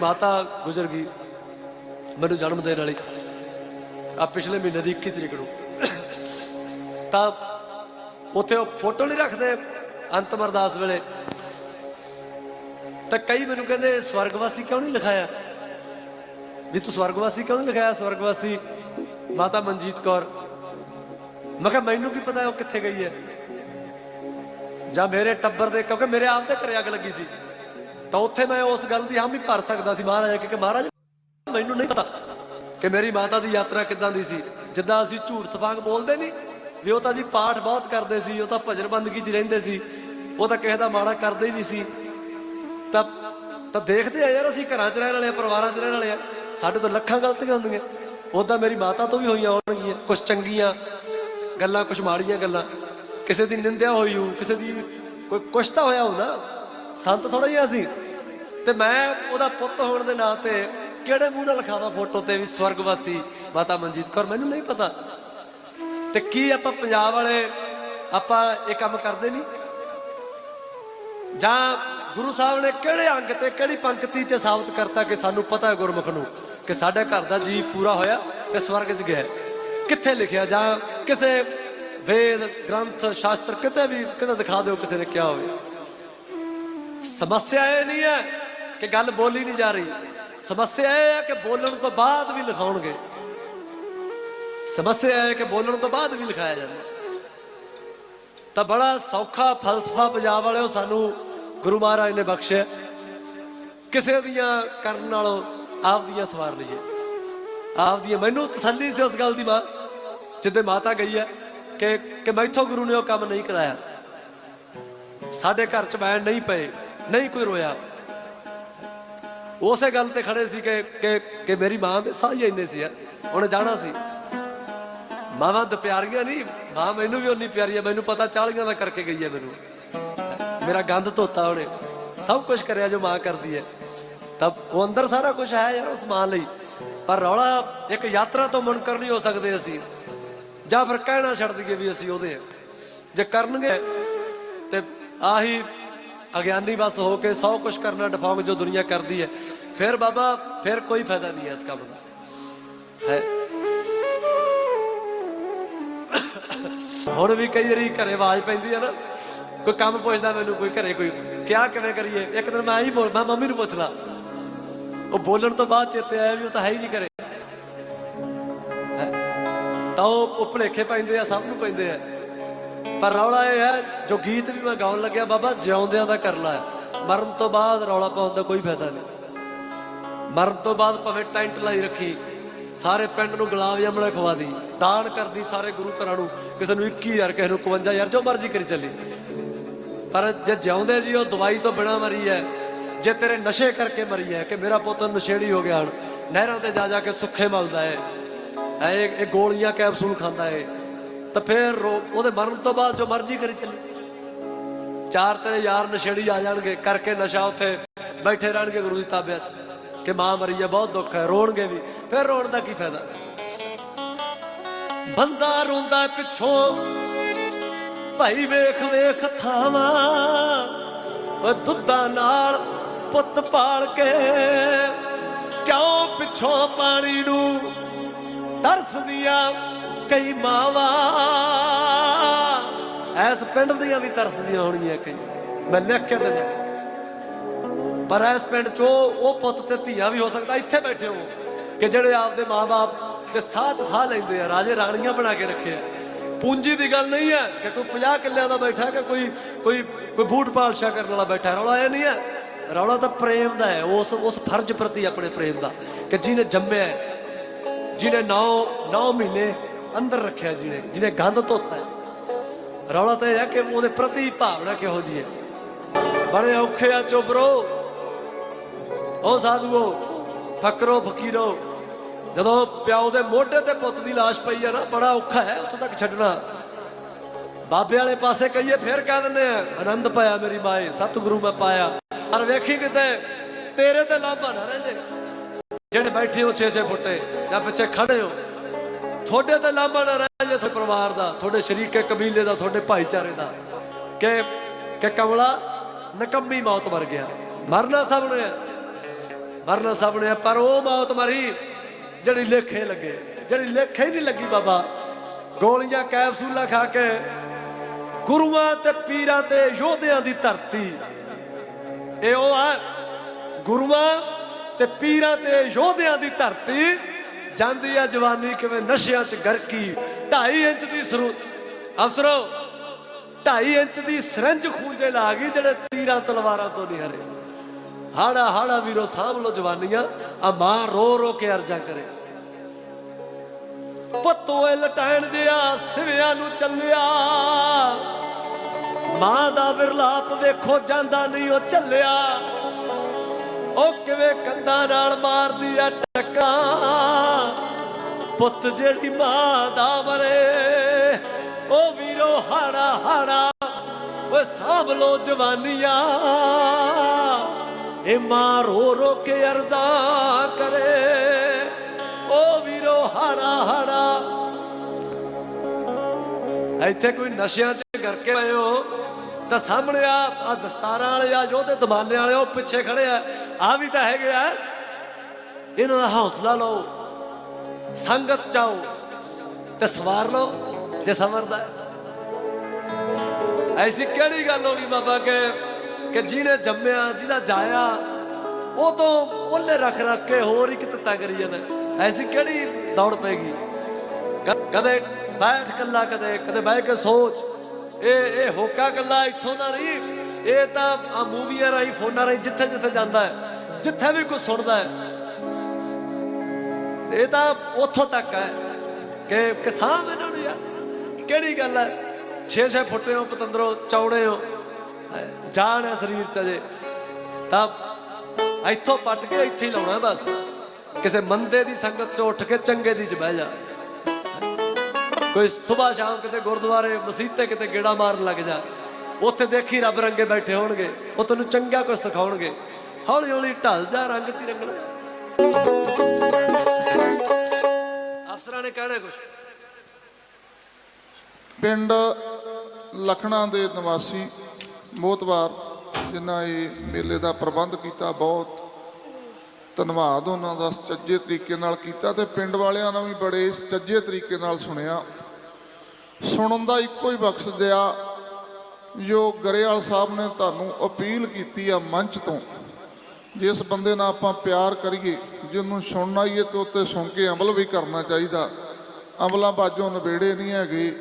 ਮਾਤਾ ਗੁਜ਼ਰ ਗਈ ਮੈਨੂੰ ਜਨਮ ਦੇਣ ਵਾਲੀ। ਆ ਪਿਛਲੇ ਮਹੀਨੇ ਦੀ 21 ਤਰੀਕ ਨੂੰ। ਤਾਂ ਉੱਥੇ ਉਹ ਫੋਟੋ ਨਹੀਂ ਰੱਖਦੇ ਅੰਤਮ ਅਰਦਾਸ ਵੇਲੇ। ਤਾਂ ਕਈ ਮੈਨੂੰ ਕਹਿੰਦੇ, ਸਵਰਗਵਾਸੀ ਕਿਉਂ ਨਹੀਂ ਲਿਖਾਇਆ? ਵੀ ਤੂੰ ਸਵਰਗਵਾਸੀ ਕਿਉਂ ਨਹੀਂ ਲਿਖਾਇਆ, ਸਵਰਗਵਾਸੀ? ਮਾਤਾ ਮਨਜੀਤ ਕੌਰ। ਮੈਂ ਕਿਹਾ, ਮੈਨੂੰ ਕੀ ਪਤਾ ਉਹ ਕਿੱਥੇ ਗਈ ਹੈ? ਜਾਂ ਮੇਰੇ ਟੱਬਰ ਦੇ, ਕਿਉਂਕਿ ਮੇਰੇ ਆਪ ਦੇ ਘਰੇ ਅੱਗ ਲੱਗੀ ਸੀ। ਤਾਂ ਉੱਥੇ ਮੈਂ ਉਸ ਗੱਲ ਦੀ ਹਾਮੀ ਭਰ ਸਕਦਾ ਸੀ ਮਹਾਰਾਜ ਕਿ ਮਹਾਰਾਜ ਮੈਨੂੰ ਨਹੀਂ ਪਤਾ ਕਿ ਮੇਰੀ ਮਾਤਾ ਦੀ ਯਾਤਰਾ ਕਿੱਦਾਂ ਦੀ ਸੀ। ਜਿੱਦਾਂ ਅਸੀਂ ਝੂਠ ਤਫਾਂਗ ਬੋਲਦੇ ਨਹੀਂ ਵੀ ਉਹ ਤਾਂ ਜੀ ਪਾਠ ਬਹੁਤ ਕਰਦੇ ਸੀ, ਉਹ ਤਾਂ ਭਜਨ ਬੰਦਗੀ 'ਚ ਰਹਿੰਦੇ ਸੀ, ਉਹ ਤਾਂ ਕਿਸੇ ਦਾ ਮਾੜਾ ਕਰਦੇ ਹੀ ਨਹੀਂ ਸੀ। ਤਾਂ ਤਾਂ ਦੇਖਦੇ ਆ ਯਾਰ ਅਸੀਂ ਘਰਾਂ 'ਚ ਰਹਿਣ ਵਾਲੇ ਆ, ਪਰਿਵਾਰਾਂ 'ਚ ਰਹਿਣ ਵਾਲੇ ਆ, ਸਾਡੇ ਤੋਂ ਲੱਖਾਂ ਗਲਤੀਆਂ ਹੁੰਦੀਆਂ। ਉਦਾਂ ਮੇਰੀ ਮਾਤਾ ਤੋਂ ਵੀ ਹੋਈਆਂ ਹੋਣਗੀਆਂ ਕੁਝ ਚੰਗੀਆਂ ਗੱਲਾਂ ਕੁਝ ਮਾੜੀਆਂ ਗੱਲਾਂ। ਕਿਸੇ ਦੀ ਨਿੰਦਿਆ ਹੋਈ ਹੋ ਕਿਸੇ ਦੀ ਕੋਈ ਕੁਛ ਤਾਂ ਹੋਇਆ ਹੋ ਨਾ। ਸੰਤ ਥੋੜਾ ਹੀ ਅਸੀਂ ਤੇ ਮੈਂ ਉਹਦਾ ਪੁੱਤ ਹੋਣ ਦੇ ਨਾਂ ਤੇ ਕਿਹੜੇ ਮੂੰਹ ਨਾਲ ਲਿਖਾਵਾਂ ਫੋਟੋ ਤੇ ਵੀ ਸਵਰਗਵਾਸੀ ਮਾਤਾ ਮਨਜੀਤ ਕੌਰ, ਮੈਨੂੰ ਨਹੀਂ ਪਤਾ। ਤੇ ਕੀ ਆਪਾਂ ਪੰਜਾਬ ਵਾਲੇ, ਆਪਾਂ ਇਹ ਕੰਮ ਕਰਦੇ ਨਹੀਂ? ਜਾਂ ਗੁਰੂ ਸਾਹਿਬ ਨੇ ਕਿਹੜੇ ਅੰਗ ਤੇ ਕਿਹੜੀ ਪੰਕਤੀ 'ਚ ਸਾਬਤ ਕਰਤਾ ਕਿ ਸਾਨੂੰ ਪਤਾ ਹੈ ਗੁਰਮੁਖ ਨੂੰ ਕਿ ਸਾਡੇ ਘਰ ਦਾ ਜੀਵ ਪੂਰਾ ਹੋਇਆ ਤੇ ਸਵਰਗ 'ਚ ਗਿਆ ਕਿੱਥੇ ਲਿਖਿਆ? ਜਾਂ ਕਿਸੇ ਵੇਦ, ਗ੍ਰੰਥ, ਸ਼ਾਸਤਰ ਕਿਤੇ ਵੀ ਕਿਤੇ ਦਿਖਾ ਦਿਓ ਕਿਸੇ ਨੇ ਕਿਹਾ ਹੋਵੇ। ਸਮੱਸਿਆ ਇਹ ਨਹੀਂ ਹੈ ਕਿ ਗੱਲ ਬੋਲੀ ਨਹੀਂ ਜਾ ਰਹੀ। ਸਮੱਸਿਆ ਇਹ ਹੈ ਕਿ ਬੋਲਣ ਤੋਂ ਬਾਅਦ ਵੀ ਲਿਖਾਉਣਗੇ। ਸਮੱਸਿਆ ਇਹ ਹੈ ਕਿ ਬੋਲਣ ਤੋਂ ਬਾਅਦ ਵੀ ਲਿਖਾਇਆ ਜਾਂਦਾ ਤਾਂ ਬੜਾ ਸੌਖਾ ਫਲਸਫਾ ਪੰਜਾਬ ਵਾਲਿਓ ਸਾਨੂੰ ਗੁਰੂ ਮਹਾਰਾਜ ਨੇ ਬਖਸ਼ਿਆ। ਕਿਸੇ ਦੀਆਂ ਕਰਨ ਨਾਲੋਂ ਆਪ ਦੀਆਂ ਸਵਾਰ ਲਈਏ। ਆਪਦੀਆਂ ਮੈਨੂੰ ਤਸੱਲੀ ਸੀ ਉਸ ਗੱਲ ਦੀ ਮਾਂ, ਜਿੱਦੇ ਮਾਤਾ ਗਈ ਹੈ ਕਿ ਕਿ ਮੈਥੋਂ ਗੁਰੂ ਨੇ ਉਹ ਕੰਮ ਨਹੀਂ ਕਰਾਇਆ। ਸਾਡੇ ਘਰ ਚ ਬੈਣ ਨਹੀਂ ਪਏ, ਨਹੀਂ ਕੋਈ ਰੋਇਆ। ਉਸੇ ਗੱਲ ਤੇ ਖੜੇ ਸੀ ਕਿ ਕਿ ਕਿ ਮੇਰੀ ਮਾਂ ਦੇ ਸਾਹ ਹੀ ਇੰਨੇ ਸੀ ਯਾਰ, ਉਹਨੇ ਜਾਣਾ ਸੀ। ਮਾਵਾਂ ਤਾਂ ਪਿਆਰੀਆਂ ਨਹੀਂ, ਮਾਂ ਮੈਨੂੰ ਵੀ ਉਨੀ ਪਿਆਰੀ ਹੈ, ਮੈਨੂੰ ਪਤਾ 40 ਦਾ ਕਰਕੇ ਗਈ ਹੈ ਮੈਨੂੰ। ਮੇਰਾ ਗੰਦ ਧੋਤਾ ਉਹਨੇ, ਸਭ ਕੁਝ ਕਰਿਆ ਜੋ ਮਾਂ ਕਰਦੀ ਹੈ। ਤਾਂ ਉਹ ਅੰਦਰ ਸਾਰਾ ਕੁਝ ਹੈ ਯਾਰ ਉਸ ਮਾਂ ਲਈ, ਪਰ ਰੌਲਾ ਇੱਕ ਯਾਤਰਾ ਤੋਂ ਮੁਨਕਰ ਨਹੀਂ ਹੋ ਸਕਦੇ ਅਸੀਂ। ਜਾਂ ਫਿਰ ਕਹਿਣਾ ਛੱਡ ਦਈਏ ਵੀ ਅਸੀਂ ਉਹਦੇ। ਜੇ ਕਰਨਗੇ ਤੇ ਆਹੀ ਅਗਿਆਨੀ ਬਸ ਹੋ ਕੇ ਸੌ ਕੁਝ ਕਰਨਾ ਡਫੌਂਗ ਜੋ ਦੁਨੀਆ ਕਰਦੀ ਹੈ। ਫਿਰ ਬਾਬਾ, ਫਿਰ ਕੋਈ ਫਾਇਦਾ ਨਹੀਂ ਹੈ ਇਸ ਕੰਮ ਦਾ। ਹੈ। ਹੁਣ ਵੀ ਕਈ ਵਾਰੀ ਘਰੇ ਆਵਾਜ਼ ਪੈਂਦੀ ਹੈ ਨਾ, ਕੋਈ ਕੰਮ ਪੁੱਛਦਾ ਮੈਨੂੰ, ਕੋਈ ਘਰੇ ਕੋਈ, ਕਿਆ ਕਿਵੇਂ ਕਰੀਏ? ਇੱਕ ਦਿਨ ਮੈਂ ਆਹੀ ਬੋਲ, ਮੈਂ ਮੰਮੀ ਨੂੰ ਪੁੱਛ ਲਾ। ਉਹ ਬੋਲਣ ਤੋਂ ਬਾਅਦ ਚੇਤੇ ਆਇਆ ਵੀ ਉਹ ਤਾਂ ਹੈ ਹੀ ਨਹੀਂ ਘਰੇ। ਤਾਂ ਉਹ ਭੁਲੇਖੇ ਪੈਂਦੇ ਆ, ਸਭ ਨੂੰ ਪੈਂਦੇ ਆ। ਪਰ ਰੌਲਾ ਇਹ ਹੈ, ਜੋ ਗੀਤ ਵੀ ਮੈਂ ਗਾਉਣ ਲੱਗਿਆ, ਬਾਬਾ, ਜਿਉਂਦਿਆਂ ਦਾ ਕਰਲਾ ਹੈ ਮਰਨ ਤੋਂ ਬਾਅਦ ਰੌਲਾ ਪਾਉਣ ਦਾ ਕੋਈ ਫਾਇਦਾ ਨਹੀਂ। ਮਰਨ ਤੋਂ ਬਾਅਦ ਭਾਵੇਂ ਟੈਂਟ ਲਾਈ ਰੱਖੀ, ਸਾਰੇ ਪਿੰਡ ਨੂੰ ਗੁਲਾਬ ਜਾਮਣਾ ਖਵਾ ਦੀ, ਦਾਨ ਕਰਦੀ ਸਾਰੇ ਗੁਰੂ ਘਰਾਂ ਨੂੰ, ਕਿਸੇ ਨੂੰ 21000 ਕਿਸੇ ਨੂੰ 51000 ਜੋ ਮਰਜ਼ੀ ਕਰੀ ਚੱਲੀ। ਪਰ ਜੇ ਜਿਉਂਦੇ ਜੀ, ਉਹ ਦਵਾਈ ਤੋਂ ਬਿਨਾ ਮਰੀ ਹੈ, ਜੇ ਤੇਰੇ ਨਸ਼ੇ ਕਰਕੇ ਮਰੀ ਹੈ, ਕਿ ਮੇਰਾ ਪੁੱਤ ਨਸ਼ੇੜੀ ਹੋ ਗਿਆ ਹਣ, ਨਹਿਰਾਂ ਤੇ ਜਾ ਜਾ ਕੇ ਸੁੱਖੇ ਮਲਦਾ ਹੈ ਐ ਇਹ ਇਹ ਗੋਲੀਆਂ ਕੈਪਸੂਲ ਖਾਂਦਾ ਹੈ ਤਾਂ ਫਿਰ ਰੋ- ਉਹਦੇ ਮਰਨ ਤੋਂ ਬਾਅਦ ਜੋ ਮਰਜ਼ੀ ਕਰੀ ਚੱਲੀ। ਚਾਰ ਤੇਰੇ ਯਾਰ ਨਸ਼ੇੜੀ ਆ ਜਾਣਗੇ, ਕਰਕੇ ਨਸ਼ਾ ਉੱਥੇ ਬੈਠੇ ਰਹਿਣਗੇ ਗੁਰੂ ਦੀ ਤਾਬਿਆਂ 'ਚ। ਕਿ ਮਾਂ ਮਰੀ ਹੈ ਬਹੁਤ ਦੁੱਖ ਹੈ, ਰੋਣਗੇ ਵੀ। ਫਿਰ ਰੋਣ ਦਾ ਕੀ ਫਾਇਦਾ? ਬੰਦਾ ਰੋਂਦਾ ਪਿੱਛੋਂ, ਭਾਈ ਵੇਖ ਵੇਖ ਥਾਵਾਂ ਓ ਦੁੱਧਾਂ ਨਾਲ ਪੁੱਤ ਪਾਲ ਕੇ ਕਿਉਂ ਪਿੱਛੋਂ ਪਾਣੀ ਨੂੰ ਤਰਸਦੀਆਂ ਕਈ ਮਾਵਾਂ? ਐਸ ਪਿੰਡ ਦੀਆਂ ਵੀ ਤਰਸਦੀਆਂ ਹੋਣਗੀਆਂ ਕਈ। ਮੈਂ ਲਿਖ ਕੇ ਦਿੰਦਾ। ਪਰ ਇਸ ਪਿੰਡ ਚੋਂ ਉਹ ਪੁੱਤ ਤੇ ਧੀਆ ਵੀ ਹੋ ਸਕਦਾ, ਇੱਥੇ ਬੈਠੇ ਹੋ ਕਿ ਜਿਹੜੇ ਆਪਦੇ ਮਾਪੇ ਦੇ ਸਾਥ ਸਾਹ ਲੈਂਦੇ ਆ, ਰਾਜੇ ਰਾਣੀਆਂ ਬਣਾ ਕੇ ਰੱਖੇ ਆ। ਪੂੰਜੀ ਦੀ ਗੱਲ ਨਹੀਂ ਹੈ ਕਿ ਕੋਈ 50 ਕਿੱਲਿਆਂ ਦਾ ਬੈਠਾ ਕਿ ਕੋਈ ਕੋਈ ਕੋਈ ਬੂਟ ਪਾਲਸ਼ਾ ਕਰਨ ਵਾਲਾ ਬੈਠਾ, ਰੌਲਾ ਇਹ ਨਹੀਂ ਹੈ। ਰੌਲਾ ਤਾਂ ਪ੍ਰੇਮ ਦਾ ਹੈ, ਉਸ ਉਸ ਫਰਜ਼ ਪ੍ਰਤੀ ਆਪਣੇ ਪ੍ਰੇਮ ਦਾ ਕਿ ਜਿਹਨੇ ਜੰਮਿਆ ਜਿਹਨੇ 9 9 ਮਹੀਨੇ ਅੰਦਰ ਰੱਖਿਆ ਜਿਹਨੇ ਜਿਹਨੇ ਗੰਧ ਧੋਤਾ ਰੌਲਾ ਤਾਂ ਇਹ ਹੈ ਕਿ ਉਹਦੇ ਪ੍ਰਤੀ ਭਾਵਨਾ ਕਿਹੋ ਜੀ ਹੈ। ਬੜੇ ਔਖੇ ਆ ਚੁਬਰੋ ਉਹ ਸਾਧੂਓ, ਫਕਰੋ ਫਕੀਰੋ, ਜਦੋਂ ਪਿਓ ਦੇ ਮੋਢੇ ਤੇ ਪੁੱਤ ਦੀ ਲਾਸ਼ ਪਈ ਆ ਨਾ, ਬੜਾ ਔਖਾ ਹੈ ਉੱਥੋਂ ਤੱਕ ਛੱਡਣਾ। ਬਾਬੇ ਵਾਲੇ ਪਾਸੇ ਕਹੀਏ, ਫਿਰ ਕਹਿ ਦਿੰਦੇ ਆ, ਆਨੰਦ ਪਾਇਆ ਮੇਰੀ ਮਾਏ, ਸਤਿਗੁਰੂ ਮੈਂ ਪਾਇਆ। ਪਰ ਵੇਖੀ ਕਿਤੇ, ਤੇਰੇ ਤੇ ਲਾਭਾ ਨਾ ਰਹਿ ਜੇ। ਜਿਹੜੇ ਬੈਠੇ ਹੋ 6-6 ਫੁੱਟੇ, ਜਾਂ ਪਿੱਛੇ ਖੜੇ ਹੋ, ਤੁਹਾਡੇ ਤੇ ਲਾਭਾ ਨਾ ਰਹਿ ਜੇ ਤੁਹਾਡੇ ਪਰਿਵਾਰ ਦਾ, ਤੁਹਾਡੇ ਸ਼ਰੀਕੇ ਕਬੀਲੇ ਦਾ, ਤੁਹਾਡੇ ਭਾਈਚਾਰੇ ਦਾ। ਕਿ ਕਿ ਕਮਲਾ ਨਕੰਮੀ ਮੌਤ ਮਰ ਗਿਆ। ਮਰਨਾ ਸਭ ਨੇ। ਹੈ। ਮਰਨਾ ਸਭ ਨੇ ਪਰ ਉਹ ਮੌਤ ਮਰੀ, ਜਿਹੜੀ ਲੇਖੇ ਲੱਗੇ, ਜਿਹੜੀ ਲੇਖੇ ਹੀ ਨਹੀਂ ਲੱਗੀ ਬਾਬਾ। ਗੋਲੀਆਂ, ਕੈਪਸੂਲਾਂ ਖਾ ਕੇ ਗੁਰੂਆਂ ਤੇ ਪੀਰਾਂ ਤੇ ਯੋਧਿਆਂ ਦੀ ਧਰਤੀ। ਇਹ ਉਹ ਆ, ਗੁਰੂਆਂ ਤੇ ਪੀਰਾਂ ਤੇ ਯੋਧਿਆਂ ਦੀ ਧਰਤੀ। ਜਾਂਦੀ ਆ ਜਵਾਨੀ ਕਿਵੇਂ ਨਸ਼ਿਆਂ 'ਚ ਗਰਕੀ 2.5 ਇੰਚ ਦੀ ਸਰੂ, ਅਫਸਰੋ 2.5 ਇੰਚ ਦੀ ਸਰੰਜ ਖੂੰਜੇ ਲਾ ਗਈ, ਜਿਹੜੇ ਤੀਰਾਂ ਤਲਵਾਰਾਂ ਤੋਂ ਨਹੀਂ ਹਰੇ। ਹਾੜਾ ਹਾੜਾ ਵੀਰੋ ਸਾਂਭ ਲੋ ਜਵਾਨੀਆਂ। ਆ ਮਾਂ ਰੋ ਰੋ ਕੇ ਅਰਜ਼ਾ ਕਰੇ। ਪੱਤੋਏ ਲਟਾਣ ਜਿਆ ਸਿਵਿਆਂ ਨੂੰ ਚੱਲਿਆ। ਮਾਂ ਦਾ ਵਿਰਲਾਪ ਵੇਖੋ ਜਾਂਦਾ ਨਹੀਂ ਉਹ ਚੱਲਿਆ। ਉਹ ਕਿਵੇਂ ਕੰਧਾਂ ਨਾਲ ਮਾਰਦੀ ਆ ਟੱਕਾ। ਪੁੱਤ ਜਿਹੜੀ ਮਾਂ ਦਾ ਮਰੇ, ਉਹ ਵੀਰੋ ਹਾੜਾ ਹਾੜਾ। ਓਏ ਸਾਂਭ ਲੋ ਜਵਾਨੀਆਂ। ਇਹ ਮਾਂ ਰੋ ਰੋ ਕੇ ਅਰਜ਼ਾ ਕਰੇ। ਉਹ ਵੀਰੋ, ਹਾੜਾ ਹਾੜਾ। ਇੱਥੇ ਕੋਈ ਨਸ਼ਿਆਂ 'ਚ ਕਰਕੇ ਪਏ ਹੋ, ਤਾਂ ਸਾਹਮਣੇ ਆ ਆ ਦਸਤਾਰਾਂ ਵਾਲੇ ਆ ਯੋਧੇ ਦਮਾਲੇ ਵਾਲੇ ਉਹ ਪਿੱਛੇ ਖੜੇ ਆ। ਆ ਵੀ ਤਾਂ ਹੈਗੇ ਆ। ਇਹਨਾਂ ਦਾ ਹੌਸਲਾ ਲਓ, ਸੰਗਤ ਚਾਓ, ਤੇ ਸਵਾਰ ਲਓ, ਜੇ ਸਮਰਦਾ ਐਸੀ ਕਿਹੜੀ ਗੱਲ ਹੋ ਗਈ ਬਾਬਾ ਕੇ? ਕਿ ਜਿਹਨੇ ਜੰਮਿਆ, ਜਿਹਦਾ ਜਾਇਆ, ਉਹ ਤੋਂ ਉਹਨੇ ਰੱਖ ਰੱਖ ਕੇ ਹੋਰ ਹੀ ਕਿਤੇ ਕਰੀ ਜਾਂਦਾ। ਐਸੀ ਕਿਹੜੀ ਦੌੜ ਪੈਗੀ ਕਦੇ ਬੈਠ ਕੱਲਾ, ਕਦੇ ਕਦੇ ਬਹਿ ਕੇ ਸੋਚ, ਇਹ ਇਹ ਹੋਕਾ ਕੱਲਾ ਇੱਥੋਂ ਦਾ ਨਹੀਂ, ਇਹ ਤਾਂ ਆ ਮੂਵੀਆਂ ਰਾਹੀਂ, ਫੋਨਾਂ ਰਾਹੀਂ ਜਿੱਥੇ ਜਿੱਥੇ ਜਾਂਦਾ ਹੈ, ਜਿੱਥੇ ਵੀ ਕੋਈ ਸੁਣਦਾ ਹੈ। ਇਹ ਤਾਂ ਉੱਥੋਂ ਤੱਕ ਹੈ ਕਿ ਕਿਸਾਨ ਇਹਨਾਂ ਨੂੰ ਯਾਰ ਕਿਹੜੀ ਗੱਲ ਹੈ? 6-6 ਫੁੱਟੇ ਹੋ, ਪਤੰਦਰੋ, ਚੌੜੇ ਹੋ। ਜਾਨ ਹੈ ਸਰੀਰ ਚ ਅਜੇ। ਤਾਂ ਇੱਥੋਂ ਪੱਟ ਕੇ ਇੱਥੇ ਹੀ ਲਾਉਣਾ ਬਸ। ਕਿਸੇ ਮੰਦੇ ਦੀ ਸੰਗਤ ਚ ਉੱਠ ਕੇ ਚੰਗੇ ਦੀ ਚ ਬਹਿ ਜਾ। ਕੋਈ ਸਵੇਰ ਸ਼ਾਮ ਕਿਤੇ ਗੁਰਦੁਆਰੇ, ਮਸੀਤੇ ਕਿਤੇ ਗੇੜਾ ਮਾਰਨ ਲੱਗ ਜਾ। ਉੱਥੇ ਦੇਖੀ ਰੱਬ ਰੰਗੇ ਬੈਠੇ ਹੋਣਗੇ। ਉਹ ਤੈਨੂੰ ਚੰਗਾ ਕੁਝ ਸਿਖਾਉਣਗੇ। ਹੌਲੀ ਹੌਲੀ ਢਲ ਜਾ, ਰੰਗ ਚ ਰੰਗਣਾ। ਅਫਸਰਾਂ ਨੇ ਕਹਿਣਾ ਕੁਝ ਪਿੰਡ ਲਖਣਾ ਦੇ ਨਿਵਾਸੀ ਮੋਤਵਾਰ ਜਿਨ੍ਹਾਂ ਇਹ ਮੇਲੇ ਦਾ ਪ੍ਰਬੰਧ ਕੀਤਾ, ਬਹੁਤ ਧੰਨਵਾਦ ਉਹਨਾਂ ਦਾ ਸੱਚੇ ਤਰੀਕੇ ਨਾਲ ਕੀਤਾ ਤੇ ਪਿੰਡ ਵਾਲਿਆਂ ਨੇ ਵੀ ਬੜੇ ਸੱਚੇ ਤਰੀਕੇ ਨਾਲ ਸੁਣਿਆ। ਸੁਣਨ ਦਾ ਇੱਕੋ ਹੀ ਮਕਸਦ ਆ ਜੋ ਗਰੇਵਾਲ ਸਾਹਿਬ ਨੇ ਤੁਹਾਨੂੰ ਅਪੀਲ ਕੀਤੀ ਆ ਮੰਚ ਤੋਂ, ਜਿਸ ਬੰਦੇ ਨਾਲ ਆਪਾਂ ਪਿਆਰ ਕਰੀਏ, ਜਿਹਨੂੰ ਸੁਣਨਾ ਹੀ ਹੈ ਤੇ ਉੱਤੇ ਸੁਣ ਕੇ ਅਮਲ ਵੀ ਕਰਨਾ ਚਾਹੀਦਾ। ਅਮਲਾਂ ਬਾਜੋਂ ਨਵੇੜੇ ਨਹੀਂ ਹੈਗੇ।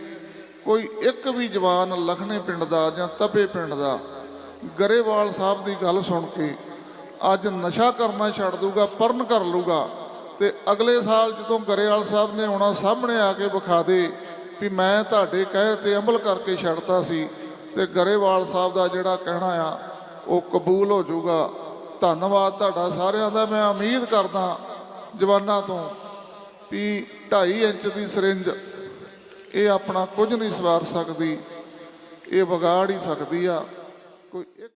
ਕੋਈ ਇੱਕ ਵੀ ਜਵਾਨ ਲਖਣੇ ਪਿੰਡ ਦਾ ਜਾਂ ਤਪੇ ਪਿੰਡ ਦਾ, ਗਰੇਵਾਲ ਸਾਹਿਬ ਦੀ ਗੱਲ ਸੁਣ ਕੇ ਅੱਜ ਨਸ਼ਾ ਕਰਨਾ ਛੱਡ ਦੂਗਾ ਪਰਨ ਕਰ ਲੂਗਾ ਤੇ ਅਗਲੇ ਸਾਲ ਜਦੋਂ ਗਰੇਵਾਲ ਸਾਹਿਬ ਨੇ ਆਉਣਾ, ਸਾਹਮਣੇ ਆ ਕੇ ਵਿਖਾ ਦੇ ਵੀ ਮੈਂ ਤੁਹਾਡੇ ਕਹੇ ਤੇ ਅਮਲ ਕਰਕੇ ਛੱਡਤਾ ਸੀ ਤੇ ਗਰੇਵਾਲ ਸਾਹਿਬ ਦਾ ਜਿਹੜਾ ਕਹਿਣਾ ਆ, ਉਹ ਕਬੂਲ ਹੋ ਜਾਊਗਾ। ਧੰਨਵਾਦ ਤੁਹਾਡਾ ਸਾਰਿਆਂ ਦਾ, ਮੈਂ ਉਮੀਦ ਕਰਦਾ ਜਵਾਨਾਂ ਤੋਂ ਵੀ 2.5 ਇੰਚ ਦੀ ਸਰਿੰਜ ਇਹ ਆਪਣਾ ਕੁਝ ਨਹੀਂ ਸਵਾਰ ਸਕਦੀ ਇਹ ਵਿਗਾੜ ਹੀ ਸਕਦੀ ਆ। ਕੋਈ ਇੱਕ